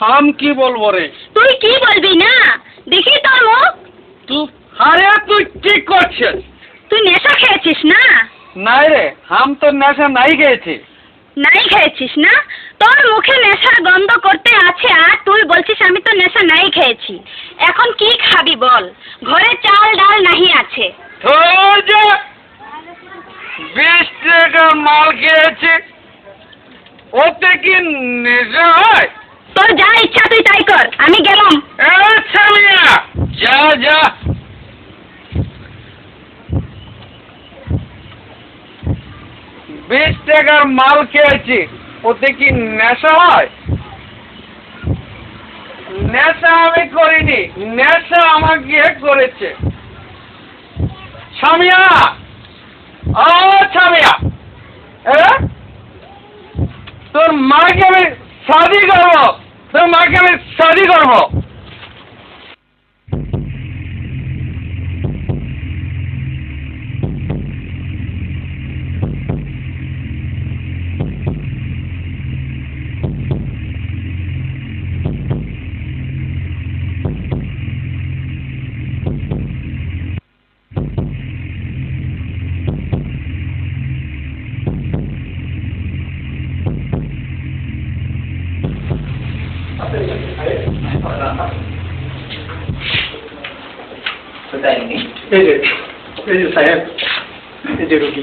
হাম কি বলব রে? তুই কি বলবি না? দেখি তোর মুখ। তুই আরে তুই কি করছিস। তুই নেশা খেয়েছিস না? নাই রে হাম তো নেশা নাই গেছি নাই খেয়েছিস না? তোর মুখে নেশার গন্ধ করতে আছে আর তুই বলছিস আমি তো নেশা নাই খেয়েছি। এখন কি খাবি বল? ঘরে চাল ডাল নাহি আছে। বিশ টাকার মাল খেয়েছি। ওতে কি নেশা হয়? তোর যা ইচ্ছা তুই তাই কর। আমি গেলাম। আচ্ছা মিয়া! যা যা। বিশ টাকার মাল খেয়েছি। ওতে কি নেশা হয়? নেশা আমি করিনি। নেশা আমাকে করেছে। ছামিয়া! ও ছামিয়া! এ? তোর মাকে আমি শাদি করব। তোর মাকে আমি শাদি করব। बताएँगे। साहेब रुकी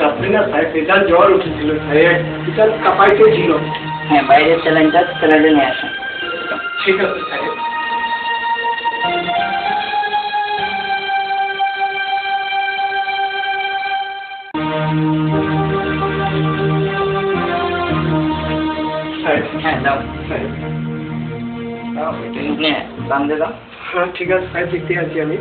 রাত্রে না সাহেব বিশাল জ্বর উঠেছিল সাহেব বিশাল কাপাইতে ছিল হ্যাঁ বাইরের স্যালাইনটা স্যালাইনে নিয়ে আসেন ঠিক আছে সাহেব সাহেব হ্যাঁ দাও সাহেব দাও একটু নিয়ে দাম দিয়ে দাও হ্যাঁ ঠিক আছে সাহেব দেখতে আছি আমি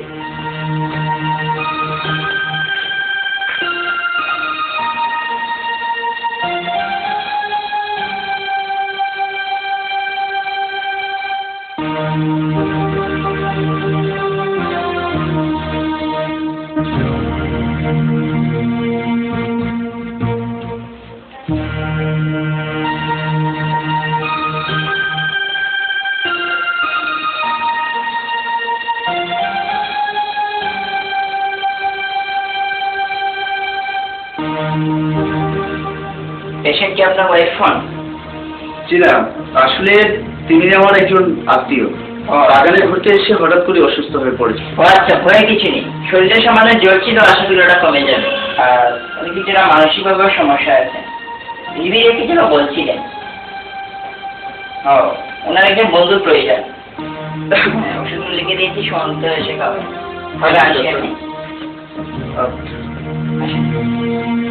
পেশেন্ট কি আপনার ওয়াইফ হন? না আসলে তিনি আমার একজন আত্মীয় বাগানে ঘুরতে এসে হঠাৎ করে অসুস্থ হয়ে পড়েছে। ও আচ্ছা ভয় কিছু নেই। শরীরে সামান্য জ্বর ছিল আশা করি ওটা কমে যাবে। আর উনি কিছুটা মানসিকভাবেও সমস্যা আছে। নিবিড়ে কিছু না বলছিলেন? ও ওনার একজন বন্ধুর প্রয়োজন। হ্যাঁ, ওষুধ লিখে দিয়েছি সন্ত এসে খাবেন তাহলে আসি আমি। আসেন।